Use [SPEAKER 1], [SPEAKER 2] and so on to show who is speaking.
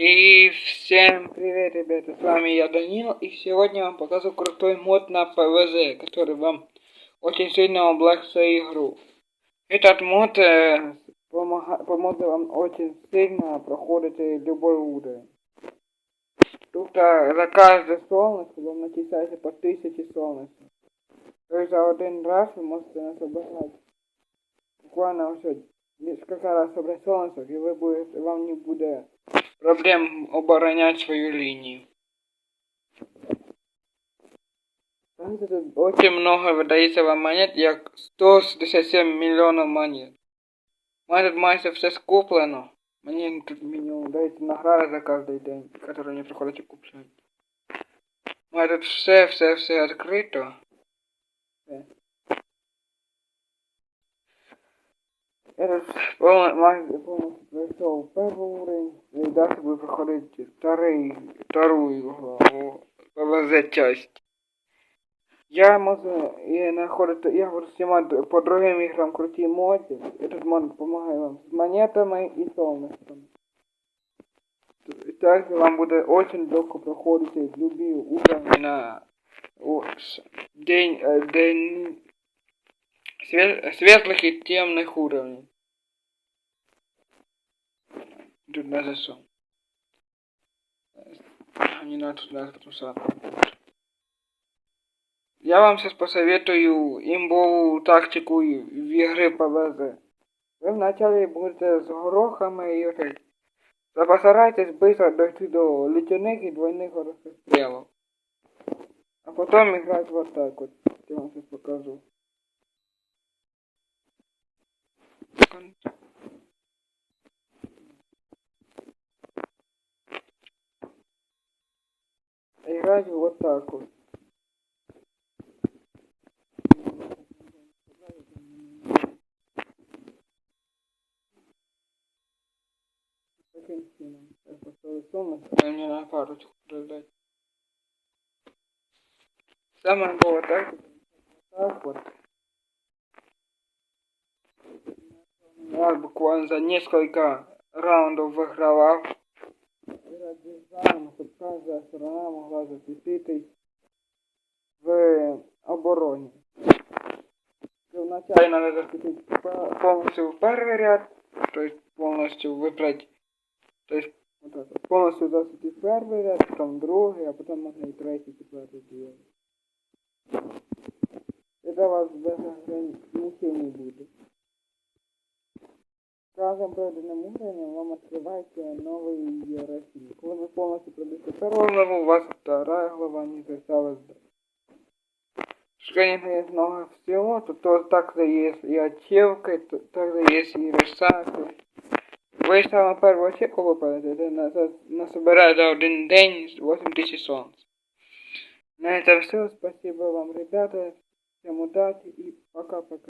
[SPEAKER 1] И всем привет, ребята, с вами я Данил, и сегодня я вам покажу крутой мод на ПВЗ, который вам очень сильно облегчит игру. Этот мод э, помога, поможет вам очень сильно проходить любой уровень. Тут э, за каждое солнышко вам начисляется по 1000 солнышек. То есть за один раз вы можете насобирать буквально все несколько раз собрать солнышек, и вы будете, вам не будет проблем оборонять свою линию. Тут очень много выдается вам монет, як 167 мільйонів монет. Мене тут майже все скуплено. Мені тут мінімум дається награда за кожен день, яку мені приходиться купляти. У мене тут все, все, все відкрито. Я тут повністю пройшов перший уровень, далі буде проходити второй, вторую главу, ПВЗ часть. Я можу і знаходити, я буду знімати по другим іграм круті моди. Этот мод допомагає вам з монетами і солнышком. І так вам буде очень легко проходити любі уровні на о, с- день, е, день све- светлых и темных уровней. Тут надо сон. Не надо тут надо потусать. Я вам сейчас посоветую имбовую тактику в игры ПВЗ. Вы вначале будете с горохами и вот так. Да Постарайтесь быстро дойти до ледяных и двойных расстрелов. А потом играть вот так вот. Я вам сейчас покажу. Играть вот так вот. Таким чином. Я поставлю солнышко, а мне на парочку продать. Самое было так, так вот. Я буквально за несколько раундов выиграл. Играть дизайном, чтобы каждая сторона могла защитить в обороне. Вначале надо защитить по- полностью в первый ряд, то есть полностью выбрать, то есть вот так вот, полностью защитить первый ряд, потом другий, а потом можно и третий, четвертый делать. Это вас без ограничений будет. С каждым пройденным уровнем вам открывается Новый раздел. Когда вы полностью пройдете первую у вас вторая глава не осталась. Конечно, есть много всего, тут тоже также есть и ачивки, тут также есть и рисунки. Ви саме першу ачивку випадете, це насобирає за один день 8 тисяч сонц. На этом все, спасибо вам, ребята, всем удачи и пока-пока.